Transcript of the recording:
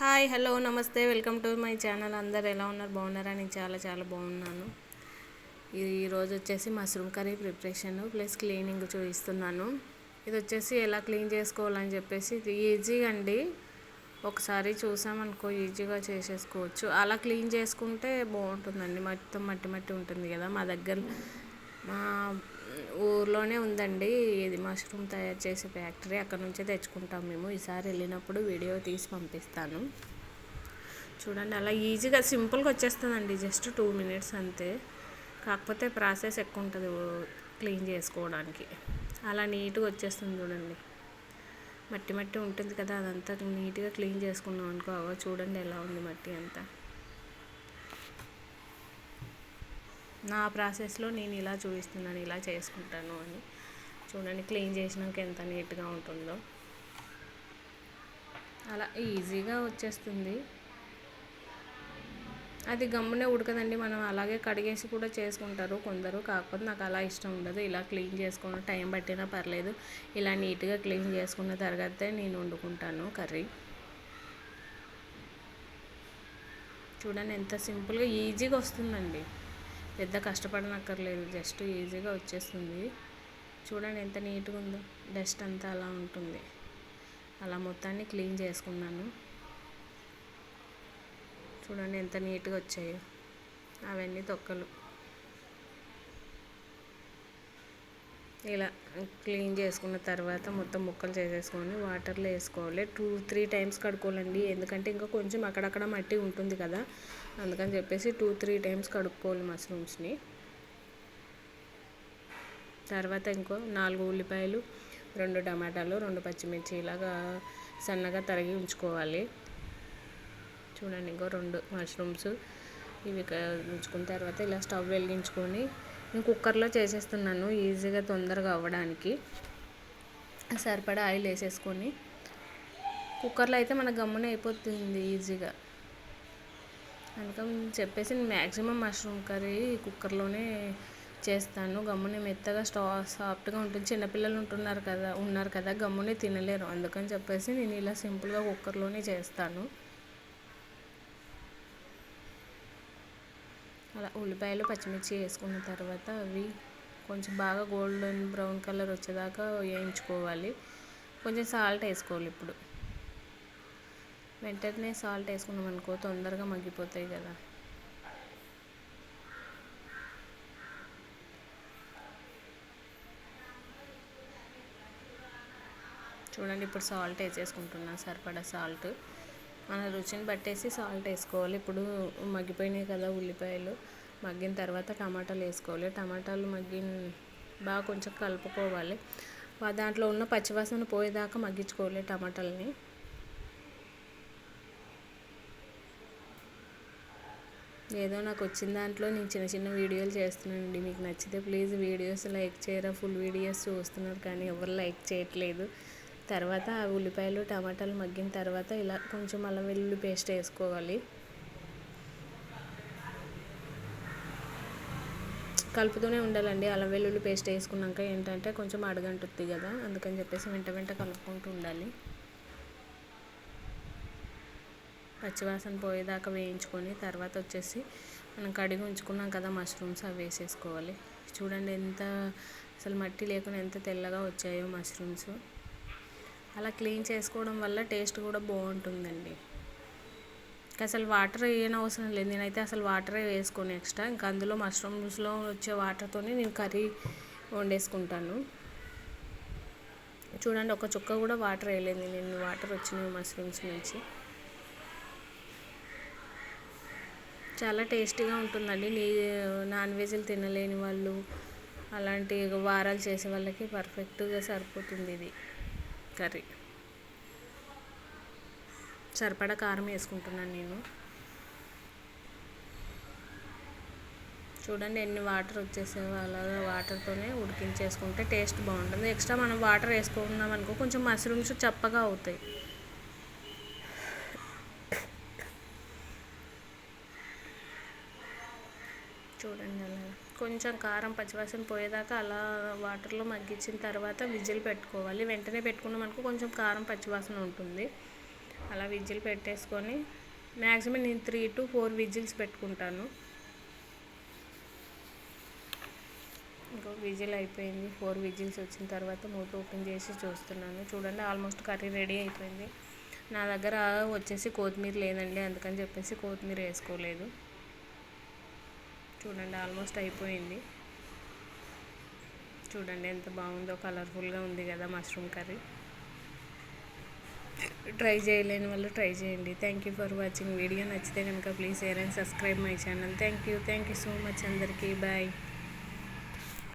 Hi hello namaste welcome to my channel. అందరు ఎలా ఉన్నారు? బాగున్నారా? నేను చాలా చాలా బాగున్నాను. ఈరోజు వచ్చేసి mushroom curry preparation plus cleaning చూపిస్తున్నాను. ఇది వచ్చేసి ఎలా క్లీన్ చేసుకోవాలని చెప్పేసి ఇది ఈజీగా అండి. ఒకసారి చూసామనుకో ఈజీగా చేసేసుకోవచ్చు. అలా క్లీన్ చేసుకుంటే బాగుంటుందండి. మొత్తం మట్టి మట్టి ఉంటుంది కదా మా దగ్గర మా ఊర్లోనే ఉందండి. ఇది మష్రూమ్ తయారు చేసే ఫ్యాక్టరీ. అక్కడ నుంచే తెచ్చుకుంటాం మేము. ఈసారి వెళ్ళినప్పుడు వీడియో తీసి పంపిస్తాను. చూడండి అలా ఈజీగా సింపుల్గా వచ్చేస్తుందండి. జస్ట్ టూ మినిట్స్ అంతే. కాకపోతే ప్రాసెస్ ఎక్కువ ఉంటుంది క్లీన్ చేసుకోవడానికి. అలా నీట్గా వచ్చేస్తుంది చూడండి. మట్టి మట్టి ఉంటుంది కదా అదంతా నీట్గా క్లీన్ చేసుకున్నాం అనుకో చూడండి ఎలా ఉంది మట్టి అంతా. నా ప్రాసెస్లో నేను ఇలా చూపిస్తున్నాను ఇలా చేసుకుంటాను అని. చూడండి క్లీన్ చేసినాక ఎంత నీట్గా ఉంటుందో. అలా ఈజీగా వచ్చేస్తుంది. అది గమ్మునే ఉడకదండి. మనం అలాగే కడిగేసి కూడా చేసుకుంటారు కొందరు. కాకపోతే నాకు అలా ఇష్టం ఉండదు. ఇలా క్లీన్ చేసుకున్న టైం పట్టినా పర్లేదు. ఇలా నీట్గా క్లీన్ చేసుకున్న తర్వాతే నేను వండుకుంటాను కర్రీ. చూడండి ఎంత సింపుల్గా ఈజీగా వస్తుందండి. పెద్ద కష్టపడనక్కర్లేదు జస్ట్ ఈజీగా వచ్చేస్తుంది. చూడండి ఎంత నీట్గా ఉందో డస్ట్ అంతా అలా ఉంటుంది. అలా మొత్తాన్ని క్లీన్ చేసుకున్నాను. చూడండి ఎంత నీట్గా వచ్చాయో అవన్నీ తొక్కలు. ఇలా క్లీన్ చేసుకున్న తర్వాత మొత్తం ముక్కలు చేసేసుకొని వాటర్లో వేసుకోవాలి. టూ త్రీ టైమ్స్ కడుక్కోవాలండి. ఎందుకంటే ఇంకా కొంచెం అక్కడక్కడ మట్టి ఉంటుంది కదా. అందుకని చెప్పేసి టూ త్రీ టైమ్స్ కడుక్కోవాలి మష్రూమ్స్ని. తర్వాత ఇంకో నాలుగు ఉల్లిపాయలు రెండు టమాటాలు రెండు పచ్చిమిర్చి ఇలాగా సన్నగా తరిగి ఉంచుకోవాలి. చూడండి ఇంకో రెండు మష్రూమ్స్ ఇవి ఉంచుకున్న తర్వాత ఇలా స్టవ్ వెలిగించుకొని నేను కుక్కర్లో చేసేస్తున్నాను ఈజీగా తొందరగా అవ్వడానికి. సరిపడా ఆయిల్ వేసేసుకొని. కుక్కర్లో అయితే మన గమ్మున అయిపోతుంది ఈజీగా. అందుకని చెప్పేసి నేను మ్యాక్సిమం మష్రూమ్ కర్రీ కుక్కర్లోనే చేస్తాను. గమ్మునే మెత్తగా స్టా సాఫ్ట్గా ఉంటుంది. చిన్నపిల్లలు ఉంటున్నారు కదా ఉన్నారు కదా గమ్మునే తినలేరు. అందుకని చెప్పేసి నేను ఇలా సింపుల్గా కుక్కర్లోనే చేస్తాను. అలా ఉల్లిపాయలు పచ్చిమిర్చి వేసుకున్న తర్వాత అవి కొంచెం బాగా గోల్డెన్ బ్రౌన్ కలర్ వచ్చేదాకా వేయించుకోవాలి. కొంచెం సాల్ట్ వేసుకోవాలి ఇప్పుడు. వెంటనే సాల్ట్ వేసుకున్నాం అనుకో తొందరగా మగ్గిపోతాయి కదా. చూడండి ఇప్పుడు సాల్ట్ వేసేసుకుంటున్నాను సరిపడా సాల్ట్. మన రుచిని బట్టేసి సాల్ట్ వేసుకోవాలి. ఇప్పుడు మగ్గిపోయినాయి కదా ఉల్లిపాయలు. మగ్గిన తర్వాత టమాటాలు వేసుకోవాలి. టమాటాలు మగ్గిన బాగా కొంచెం కలుపుకోవాలి. దాంట్లో ఉన్న పచ్చివాసన పోయేదాకా మగ్గించుకోవాలి టమాటాలని. ఏదో నాకు వచ్చిన దాంట్లో నేను చిన్న చిన్న వీడియోలు చేస్తున్నానండి మీకు నచ్చితే ప్లీజ్ వీడియోస్ లైక్ చేయరా. ఫుల్ వీడియోస్ చూస్తున్నారు కానీ ఎవరు లైక్ చేయట్లేదు. తర్వాత ఆ ఉల్లిపాయలు టమాటాలు మగ్గిన తర్వాత ఇలా కొంచెం అల్లం వెల్లుల్లి పేస్ట్ వేసుకోవాలి. కలుపుతూనే ఉండాలండి. అల్లం వెల్లుల్లి పేస్ట్ వేసుకున్నాక ఏంటంటే కొంచెం అడగంటుంది కదా అందుకని చెప్పేసి వెంట వెంట కలుపుకుంటూ ఉండాలి. పచ్చివాసన పోయేదాకా వేయించుకొని తర్వాత వచ్చేసి మనం కడిగి ఉంచుకున్నాం కదా మష్రూమ్స్ అవి వేసేసుకోవాలి. చూడండి ఎంత అసలు మట్టి లేకుండా ఎంత తెల్లగా వచ్చాయో మష్రూమ్స్. అలా క్లీన్ చేసుకోవడం వల్ల టేస్ట్ కూడా బాగుంటుందండి. అసలు వాటర్ వేయని అవసరం లేదు. నేనైతే అసలు వాటరే వేసుకోను ఎక్స్ట్రా. ఇంకా అందులో మష్రూమ్స్లో వచ్చే వాటర్తోనే నేను కర్రీ వండేసుకుంటాను. చూడండి ఒక చుక్క కూడా వాటర్ వేయలేదు. నేను వాటర్ వచ్చినాయి మష్రూమ్స్ నుంచి. చాలా టేస్టీగా ఉంటుందండి. నీ నాన్ వెజ్లు తినలేని వాళ్ళు అలాంటి వారాలు చేసే వాళ్ళకి పర్ఫెక్ట్గా సరిపోతుంది ఇది. కర్రీ. సరిపడా కారం వేసుకుంటున్నాను నేను. చూడండి ఎన్ని వాటర్ వచ్చేసాయో అలాగే వాటర్తోనే ఉడికించేసుకుంటే టేస్ట్ బాగుంటుంది. ఎక్స్ట్రా మనం వాటర్ వేసుకున్నాం అనుకో కొంచెం మష్రూమ్స్ చప్పగా అవుతాయి. చూడండి అలా కొంచెం కారం పచ్చివాసన పోయేదాకా అలా వాటర్లో మగ్గించిన తర్వాత విజిల్ పెట్టుకోవాలి. వెంటనే పెట్టుకున్నాం అనుకో కొంచెం కారం పచ్చివాసన ఉంటుంది. అలా విజిల్ పెట్టేసుకొని మ్యాక్సిమం నేను త్రీ టు ఫోర్ విజిల్స్ పెట్టుకుంటాను. ఇంకో విజిల్ అయిపోయింది. ఫోర్ విజిల్స్ వచ్చిన తర్వాత మూత ఓపెన్ చేసి చూస్తున్నాను. చూడండి ఆల్మోస్ట్ కర్రీ రెడీ అయిపోయింది. నా దగ్గర వచ్చేసి కొత్తిమీర లేదండి అందుకని చెప్పేసి కొత్తిమీర వేసుకోలేదు. చూడండి ఆల్మోస్ట్ అయిపోయింది. చూడండి ఎంత బాగుందో కలర్ఫుల్గా ఉంది కదా మష్రూమ్ కర్రీ ట్రై చేయలేని వాళ్ళు ట్రై చేయండి. Thank you for watching video నచ్చితే కనుక please share and subscribe my channel thank you thank you so much అందరికీ. బాయ్